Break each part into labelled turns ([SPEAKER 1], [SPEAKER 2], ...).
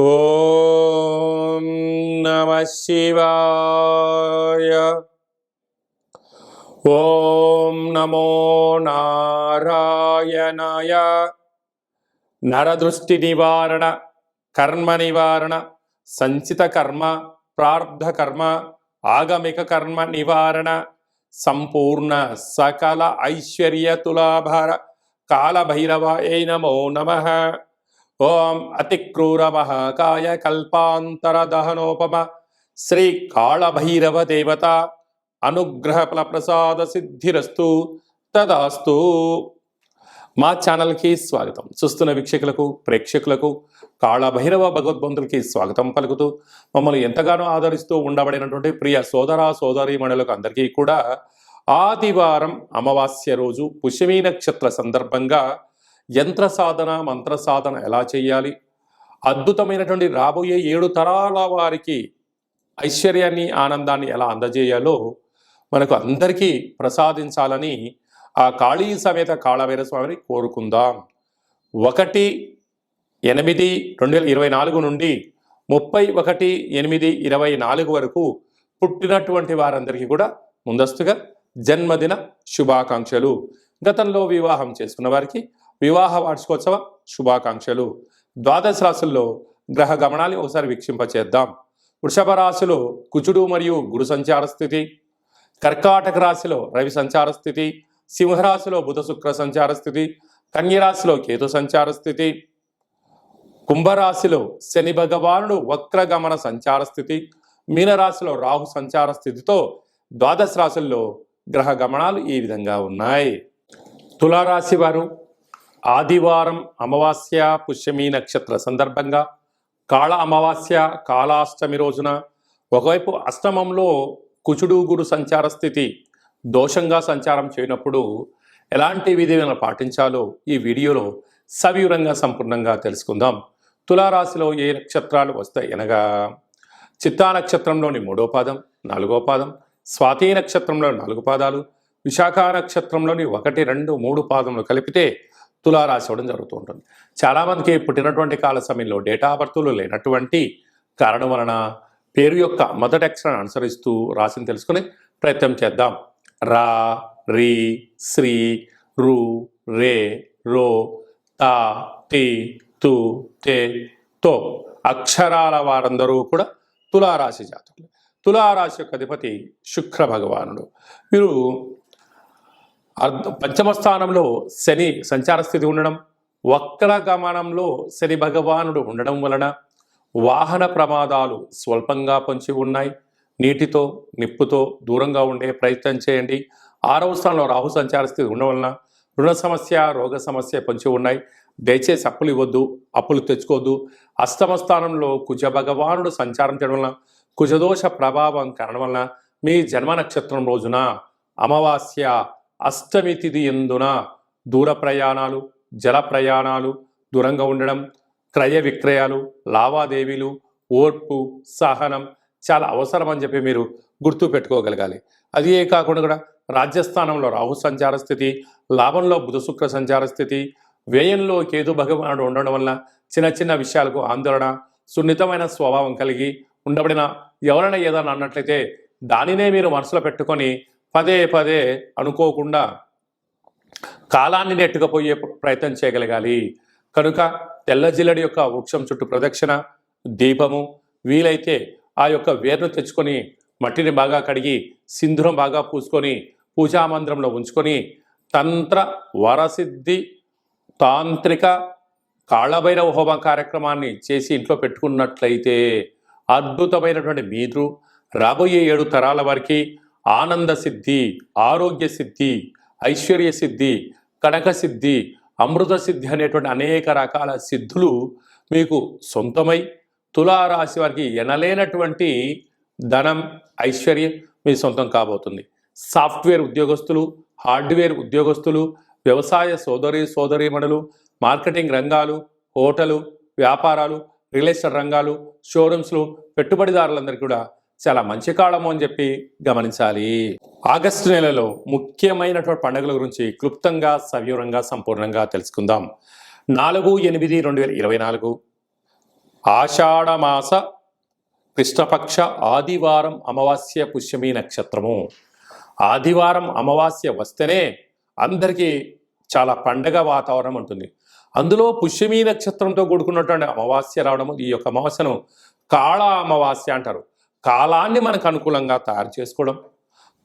[SPEAKER 1] ఓం నమ శివాయ. ఓం నమో నారాయణాయ. నరదృష్టి నివారణ కర్మ నివారణ సంచిత కర్మ ప్రార్థ కర్మ ఆగమిక కర్మ నివారణ సంపూర్ణ సకల ఐశ్వర్య తులాభార కాళభైరవాయ నమో నమ. ఓం అతిక్రూర కల్పాంతరదహనోపమ కల్పాంతర దహనోపమ శ్రీ కాళభైరవ దేవత అనుగ్రహ ఫలప్రసాద సిద్ధిరస్తు తదాస్తు. మా ఛానల్కి స్వాగతం. చూస్తున్న వీక్షకులకు ప్రేక్షకులకు కాళభైరవ భగవద్బంధులకి స్వాగతం పలుకుతూ మమ్మల్ని ఎంతగానో ఆదరిస్తూ ఉండబడినటువంటి ప్రియ సోదర సోదరీమణులకు అందరికీ కూడా ఆదివారం అమావాస్య రోజు పుష్యమీ నక్షత్ర సందర్భంగా యంత్ర సాధన మంత్ర సాధన ఎలా చేయాలి? అద్భుతమైనటువంటి రాబోయే ఏడు తరాల వారికి ఐశ్వర్యాన్ని ఆనందాన్ని ఎలా అందజేయాలో మనకు అందరికీ ప్రసాదించాలని ఆ కాళీ సమేత కాళభైర స్వామిని కోరుకుందాం. ఒకటి ఎనిమిది రెండు వేల ఇరవై నాలుగు నుండి ముప్పై ఒకటి ఎనిమిది ఇరవై నాలుగు వరకు పుట్టినటువంటి వారందరికీ కూడా ముందస్తుగా జన్మదిన శుభాకాంక్షలు. గతంలో వివాహం చేసుకున్న వారికి వివాహ వార్షికోత్సవ శుభాకాంక్షలు. ద్వాదశ రాశుల్లో గ్రహ గమనాన్ని ఒకసారి వీక్షింపచేద్దాం. వృషభ రాశిలో కుచుడు మరియు గురు సంచార స్థితి. కర్కాటక రాశిలో రవి సంచార స్థితి. సింహరాశిలో బుధ శుక్ర సంచార స్థితి. కన్యరాశిలో కేతు సంచార స్థితి. కుంభరాశిలో శని భగవానుడు వక్రగమన సంచార స్థితి. మీనరాశిలో రాహు సంచార స్థితితో ద్వాదశ రాశుల్లో గ్రహ గమనాలు ఈ విధంగా ఉన్నాయి. తులారాశి వారు ఆదివారం అమావాస్య పుష్యమి నక్షత్ర సందర్భంగా కాళ అమావాస్య కాళాష్టమి రోజున ఒకవైపు అష్టమంలో కుచుడు గురు సంచార స్థితి దోషంగా సంచారం చేయనప్పుడు ఎలాంటి విధులను పాటించాలో ఈ వీడియోలో సవివరంగా సంపూర్ణంగా తెలుసుకుందాం. తులారాశిలో ఏ నక్షత్రాలు వస్తాయి అనగా చిత్తా నక్షత్రంలోని మూడో పాదం నాలుగో పాదం స్వాతి నక్షత్రంలో నాలుగు పాదాలు విశాఖ నక్షత్రంలోని ఒకటి రెండు మూడు పాదములు కలిపితే తులారాశి ఇవ్వడం జరుగుతూ ఉంటుంది. చాలామందికి పుట్టినటువంటి కాల సమయంలో డేటా బర్తులు లేనటువంటి కారణం వలన పేరు యొక్క మొదటి అక్షరాన్ని అనుసరిస్తూ రాశిని తెలుసుకుని ప్రయత్నం చేద్దాం. రా రి శ్రీ రు రే రో తా తి తు తే తో అక్షరాల వారందరూ కూడా తులారాశి జాతకులు. తులారాశి యొక్క అధిపతి శుక్ర భగవానుడు. వీరు పంచమ స్థానంలో శని సంచార స్థితి ఉండడం వక్ర గమనంలో శని భగవానుడు ఉండడం వలన వాహన ప్రమాదాలు స్వల్పంగా పొంచి ఉన్నాయి. నీటితో నిప్పుతో దూరంగా ఉండే ప్రయత్నం చేయండి. ఆరవ స్థానంలో రాహు సంచార స్థితి ఉండడం వలన రుణ సమస్య రోగ సమస్య పొంచి ఉన్నాయి. దయచేసి అప్పులు ఇవ్వద్దు అప్పులు తెచ్చుకోవద్దు. అష్టమ స్థానంలో కుజ భగవానుడు సంచారం చేయడం వలన కుజదోష ప్రభావం కారణం వలన మీ జన్మ నక్షత్రం రోజున అమావాస్య అష్టమి తిథి ఎందున దూర ప్రయాణాలు జల ప్రయాణాలు దూరంగా ఉండడం క్రయ విక్రయాలు లావాదేవీలు ఓర్పు సహనం చాలా అవసరం అని చెప్పి మీరు గుర్తు పెట్టుకోగలగాలి. అదే కాకుండా కూడా రాజ్యస్థానంలో రాహు సంచార స్థితి లాభంలో బుధ శుక్ర సంచార స్థితి వ్యయంలో కేతు భగవానుడు ఉండడం వల్ల చిన్న చిన్న విషయాలకు ఆందోళన సున్నితమైన స్వభావం కలిగి ఉండబడిన ఎవరైనా ఏదైనా అన్నట్లయితే దానినే మీరు మనసులో పెట్టుకొని పదే పదే అనుకోకుండా కాలాన్ని నెట్టుకుపోయే ప్రయత్నం చేయగలగాలి. కనుక తెల్ల జిల్లడి యొక్క వృక్షం చుట్టూ ప్రదక్షిణ దీపము వీలైతే ఆ యొక్క వేర్ను తెచ్చుకొని మట్టిని బాగా కడిగి సింధూరం బాగా పూసుకొని పూజా మందిరంలో ఉంచుకొని తంత్ర వరసిద్ధి తాంత్రిక కాళభైరవ హోమ కార్యక్రమాన్ని చేసి ఇంట్లో పెట్టుకున్నట్లయితే అద్భుతమైనటువంటి మీరు రాబోయే ఏడు తరాల వారికి ఆనంద సిద్ధి ఆరోగ్య సిద్ధి ఐశ్వర్య సిద్ధి కనక సిద్ధి అమృత సిద్ధి అనేటువంటి అనేక రకాల సిద్ధులు మీకు సొంతమై తులారాశి వారికి ఎనలేనటువంటి ధనం ఐశ్వర్యం మీ సొంతం కాబోతుంది. సాఫ్ట్వేర్ ఉద్యోగస్తులు హార్డ్వేర్ ఉద్యోగస్తులు వ్యవసాయ సోదరి సోదరీమణులు మార్కెటింగ్ రంగాలు హోటలు వ్యాపారాలు రియల్ ఎస్టేట్ రంగాలు షోరూమ్స్లు పెట్టుబడిదారులందరికీ కూడా చాలా మంచి కాలము అని చెప్పి గమనించాలి. ఆగస్టు నెలలో ముఖ్యమైనటువంటి పండుగల గురించి క్లుప్తంగా సవివరంగా సంపూర్ణంగా తెలుసుకుందాం. నాలుగు ఎనిమిది రెండు వేల ఇరవై నాలుగు. ఆషాఢమాస కృష్ణపక్ష ఆదివారం అమావాస్య పుష్యమి నక్షత్రము. ఆదివారం అమావాస్య వస్తేనే అందరికీ చాలా పండగ వాతావరణం ఉంటుంది. అందులో పుష్యమి నక్షత్రంతో కూడుకున్నటువంటి అమావాస్య రావడం ఈ యొక్క అమావాస్యను కాళ అమావాస్య అంటారు. కాలాన్ని మనకు అనుకూలంగా తయారు చేసుకోవడం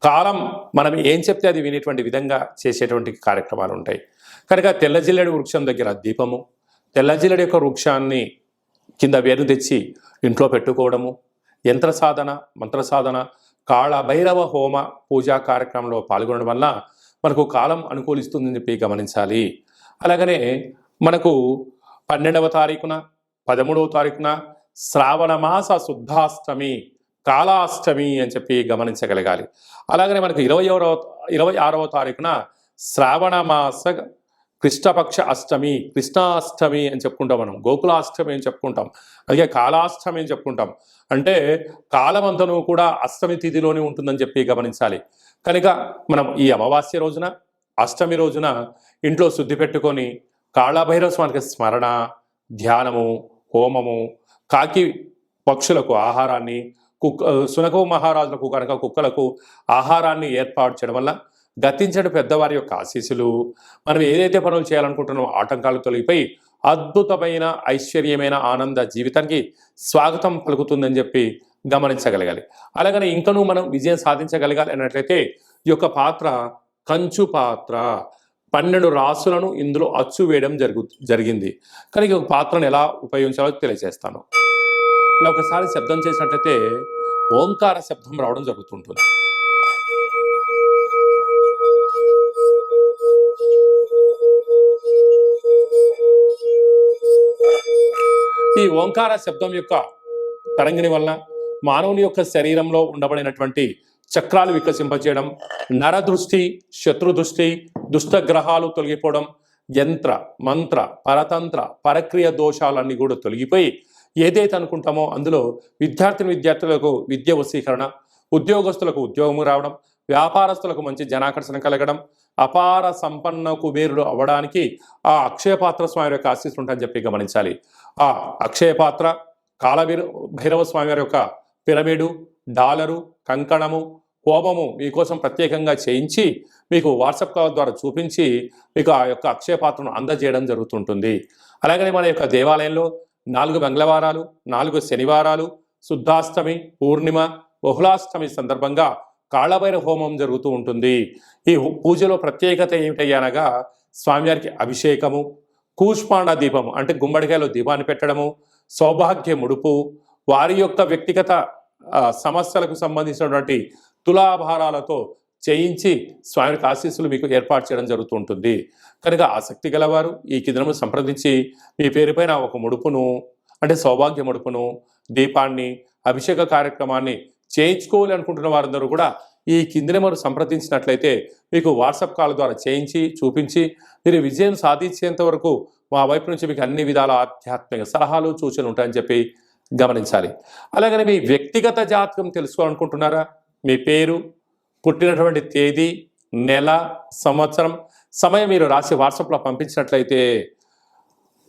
[SPEAKER 1] కాలం మనం ఏం చెప్తే అది వినేటువంటి విధంగా చేసేటువంటి కార్యక్రమాలు ఉంటాయి. కనుక తెల్లజిల్లెడు వృక్షం దగ్గర దీపము తెల్లజిల్లడి యొక్క వృక్షాన్ని కింద వేరు తెచ్చి ఇంట్లో పెట్టుకోవడము యంత్ర సాధన మంత్ర సాధన కాళభైరవ హోమ పూజా కార్యక్రమంలో పాల్గొనడం వల్ల మనకు కాలం అనుకూలిస్తుందని చెప్పి గమనించాలి. అలాగనే మనకు పన్నెండవ తారీఖున పదమూడవ తారీఖున శ్రావణ మాస శుద్ధాష్టమి కాళాష్టమి అని చెప్పి గమనించగలగాలి. అలాగనే మనకు ఇరవై ఇరవై ఆరవ తారీఖున శ్రావణ మాస కృష్ణపక్ష అష్టమి కృష్ణాష్టమి అని చెప్పుకుంటాం మనం గోకులాష్టమి అని చెప్పుకుంటాం అలాగే కాళాష్టమి అని చెప్పుకుంటాం. అంటే కాలమంతను కూడా అష్టమి తిథిలోనే ఉంటుందని చెప్పి గమనించాలి. కనుక మనం ఈ అమావాస్య రోజున అష్టమి రోజున ఇంట్లో శుద్ధి పెట్టుకొని కాళభైరవ స్వామికి స్మరణ ధ్యానము హోమము కాకి పక్షులకు ఆహారాన్ని కుక్క సునకవు మహారాజులకు కనుక కుక్కలకు ఆహారాన్ని ఏర్పాటు చేయడం వల్ల గతించడం పెద్దవారి యొక్క ఆశీస్సులు మనం ఏదైతే పనులు చేయాలనుకుంటున్నామో ఆటంకాలు తొలగిపోయి అద్భుతమైన ఐశ్వర్యమైన ఆనంద జీవితానికి స్వాగతం పలుకుతుందని చెప్పి గమనించగలగాలి. అలాగనే ఇంకనూ మనం విజయం సాధించగలగాలి అన్నట్లయితే ఈ యొక్క పాత్ర కంచు పాత్ర పన్నెండు రాసులను ఇందులో అచ్చు వేయడం జరుగు జరిగింది. కానీ ఈ పాత్రను ఎలా ఉపయోగించాలో తెలియజేస్తాను. ఇలా ఒకసారి శబ్దం చేసినట్లయితే ఓంకార శబ్దం రావడం జరుగుతుంటుంది. ఈ ఓంకార శబ్దం యొక్క తరంగిణి వలన మానవుని యొక్క శరీరంలో ఉండబడినటువంటి చక్రాలు వికసింపజేయడం నరదృష్టి శత్రుదృష్టి దుష్టగ్రహాలు తొలగిపోవడం యంత్ర మంత్ర పరతంత్ర పరక్రియ దోషాలన్నీ కూడా తొలగిపోయి ఏదైతే అనుకుంటామో అందులో విద్యార్థిని విద్యార్థులకు విద్య వశీకరణ ఉద్యోగస్తులకు ఉద్యోగము రావడం వ్యాపారస్తులకు మంచి జనాకర్షణ కలగడం అపార సంపన్న కుబేరుడు అవ్వడానికి ఆ అక్షయపాత్ర స్వామి యొక్క ఆశీస్సులు ఉంటాయని చెప్పి గమనించాలి. ఆ అక్షయపాత్ర కాలవీర భైరవ స్వామి వారి యొక్క పిరమిడు డాలరు కంకణము హోమము మీకోసం ప్రత్యేకంగా చేయించి మీకు వాట్సాప్ కాల్ ద్వారా చూపించి మీకు ఆ యొక్క అక్షయ పాత్రను అందజేయడం జరుగుతుంటుంది. అలాగనే మన యొక్క దేవాలయంలో నాలుగు మంగళవారాలు నాలుగు శనివారాలు శుద్ధాష్టమి పూర్ణిమ బహుళాష్టమి సందర్భంగా కాళభైర హోమం జరుగుతూ ఉంటుంది. ఈ పూజలో ప్రత్యేకత ఏమిటయ్యనగా స్వామివారికి అభిషేకము కూష్మాండ దీపము అంటే గుమ్మడికాయలో దీపాన్ని పెట్టడము సౌభాగ్య ముడుపు వారి యొక్క వ్యక్తిగత సమస్యలకు సంబంధించినటువంటి తులాభారాలతో చేయించి స్వామికి ఆశీస్సులు మీకు ఏర్పాటు చేయడం జరుగుతుంటుంది. కనుక ఆసక్తి గలవారు ఈ కిందను సంప్రదించి మీ పేరుపైన ఒక ముడుపును అంటే సౌభాగ్య ముడుపును దీపాన్ని అభిషేక కార్యక్రమాన్ని చేయించుకోవాలి అనుకుంటున్న వారందరూ కూడా ఈ కింది మనం సంప్రదించినట్లయితే మీకు వాట్సాప్ కాల్ ద్వారా చేయించి చూపించి మీరు విజయం సాధించేంత వరకు మా వైపు నుంచి మీకు అన్ని విధాల ఆధ్యాత్మిక సలహాలు సూచనలు ఉంటాయని చెప్పి గమనించాలి. అలాగనే మీ వ్యక్తిగత జాతకం తెలుసుకోవాలనుకుంటున్నారా? మీ పేరు పుట్టినటువంటి తేదీ నెల సంవత్సరం సమయం మీరు రాసి వాట్సాప్లో పంపించినట్లయితే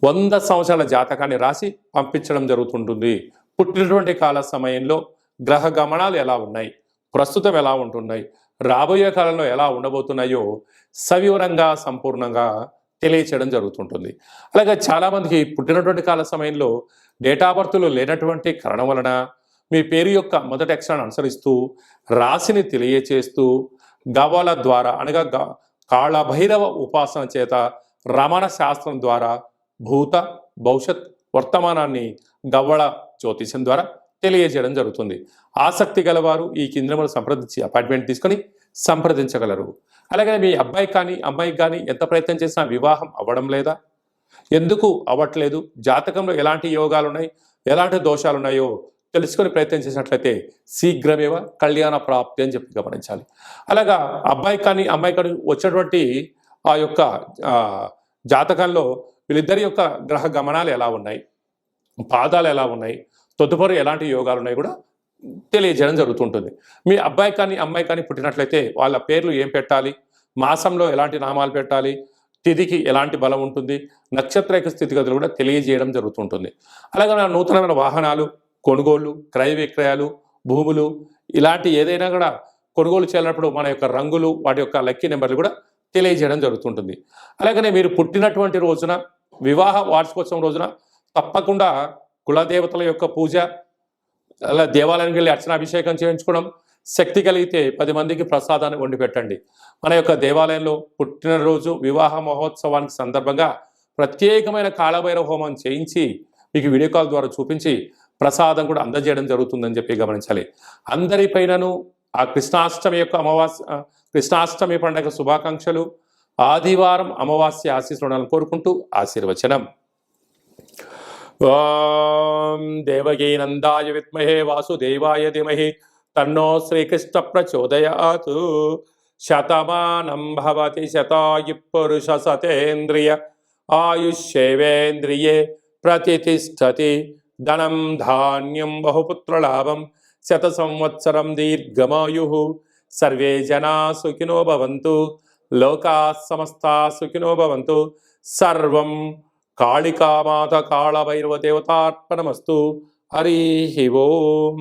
[SPEAKER 1] వంద సంవత్సరాల జాతకాన్ని రాసి పంపించడం జరుగుతుంటుంది. పుట్టినటువంటి కాల సమయంలో గ్రహ గమనాలు ఎలా ఉన్నాయి? ప్రస్తుతం ఎలా ఉంటున్నాయి? రాబోయే కాలంలో ఎలా ఉండబోతున్నాయో సవివరంగా సంపూర్ణంగా తెలియచేయడం జరుగుతుంటుంది. అలాగే చాలామందికి పుట్టినటువంటి కాల సమయంలో డేటా బర్త్లు లేనటువంటి కారణం వలన మీ పేరు యొక్క మొదటి అక్షరాన్ని అనుసరిస్తూ రాశిని తెలియచేస్తూ గవాల ద్వారా అనగా గ- కాళభైరవ ఉపాసన చేత రమణ శాస్త్రం ద్వారా భూత భవిష్యత్ వర్తమానాన్ని గవ్వళ జ్యోతిషం ద్వారా తెలియజేయడం జరుగుతుంది. ఆసక్తి గలవారు ఈ కేంద్రములు సంప్రదించి అపాయింట్మెంట్ తీసుకొని సంప్రదించగలరు. అలాగే మీ అబ్బాయి కానీ అమ్మాయికి కానీ ఎంత ప్రయత్నం చేసినా వివాహం అవ్వడం లేదా? ఎందుకు అవ్వట్లేదు? జాతకంలో ఎలాంటి యోగాలు ఉన్నాయి ఎలాంటి దోషాలు ఉన్నాయో తెలుసుకొని ప్రయత్నం చేసినట్లయితే శీఘ్రమేవ కళ్యాణ ప్రాప్తి అని చెప్పి గమనించాలి. అలాగా అబ్బాయి కానీ అమ్మాయి కానీ వచ్చినటువంటి ఆ యొక్క జాతకంలో వీళ్ళిద్దరి యొక్క గ్రహ గమనాలు ఎలా ఉన్నాయి? పాదాలు ఎలా ఉన్నాయి? తదుపరి ఎలాంటి యోగాలు ఉన్నాయి కూడా తెలియజేయడం జరుగుతుంటుంది. మీ అబ్బాయి కానీ అమ్మాయి కానీ పుట్టినట్లయితే వాళ్ళ పేర్లు ఏం పెట్టాలి? మాసంలో ఎలాంటి నామాలు పెట్టాలి? తిథికి ఎలాంటి బలం ఉంటుంది? నక్షత్ర యొక్క స్థితిగతులు కూడా తెలియజేయడం జరుగుతుంటుంది. అలాగే నా నూతనమైన వాహనాలు కొనుగోలు క్రయ విక్రయాలు భూములు ఇలాంటి ఏదైనా కూడా కొనుగోలు చేయాలన్నప్పుడు మన యొక్క రంగులు వాటి యొక్క లక్కీ నెంబర్లు కూడా తెలియజేయడం జరుగుతుంటుంది. అలాగనే మీరు పుట్టినటువంటి రోజున వివాహ వార్షికోత్సవం రోజున తప్పకుండా కులదేవతల యొక్క పూజ అలా దేవాలయానికి వెళ్ళి అర్చనాభిషేకం చేయించుకోవడం శక్తి కలిగితే పది మందికి ప్రసాదాన్ని వండి పెట్టండి. మన యొక్క దేవాలయంలో పుట్టినరోజు వివాహ మహోత్సవానికి సందర్భంగా ప్రత్యేకమైన కాళభైరవ హోమం చేయించి మీకు వీడియో కాల్ ద్వారా చూపించి ప్రసాదం కూడా అందజేయడం జరుగుతుందని చెప్పి గమనించాలి. అందరిపైనను ఆ కృష్ణాష్టమి యొక్క అమావాస్య కృష్ణాష్టమి పండుగ శుభాకాంక్షలు. ఆదివారం అమావాస్య ఆశీస్సులను కోరుకుంటూ ఆశీర్వచనం. ఓం దేవకీ నందాయ విద్మహే వాసుదేవాయ ధీమహి. తన్నో శ్రీకృష్ణ ప్రచోదయాత్. శతమానం భవతి శతాయు పురుష సతేంద్రియ. ఆయుష్యేవేంద్రియే ప్రతిష్టతి. ధనం ధాన్యం బహుపుత్రలాభం శత సంవత్సరం దీర్ఘమాయు. సర్వే జనా సుఖినో భవంతు లోకా సమస్తా సుఖినో భవంతు సర్వం కాళికామాత కాళభైరవ దేవతార్పణమస్తు హరి ఓం.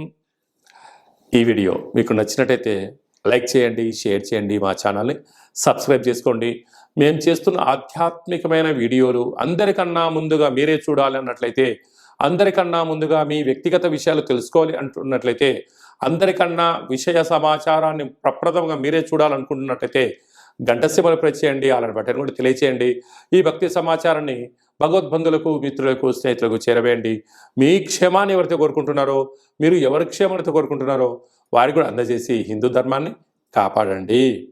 [SPEAKER 1] ఈ వీడియో మీకు నచ్చినట్టయితే లైక్ చేయండి షేర్ చేయండి మా ఛానల్ని సబ్స్క్రైబ్ చేసుకోండి. మేము చేస్తున్న ఆధ్యాత్మికమైన వీడియోలు అందరికన్నా ముందుగా మీరే చూడాలి అన్నట్లయితే అందరికన్నా ముందుగా మీ వ్యక్తిగత విషయాలు తెలుసుకోవాలి అంటున్నట్లయితే అందరికన్నా విషయ సమాచారాన్ని ప్రప్రథమంగా మీరే చూడాలనుకుంటున్నట్లయితే గంట సేవలు ప్రెస్ చేయండి అలాంటి బట్టను కూడా తెలియచేయండి. ఈ భక్తి సమాచారాన్ని భగవద్బంధులకు మిత్రులకు స్నేహితులకు చేరవేయండి. మీ క్షేమాన్ని ఎవరైతే కోరుకుంటున్నారో మీరు ఎవరి క్షేమాన్ని కోరుకుంటున్నారో వారికి కూడా అందజేసి హిందూ ధర్మాన్ని కాపాడండి.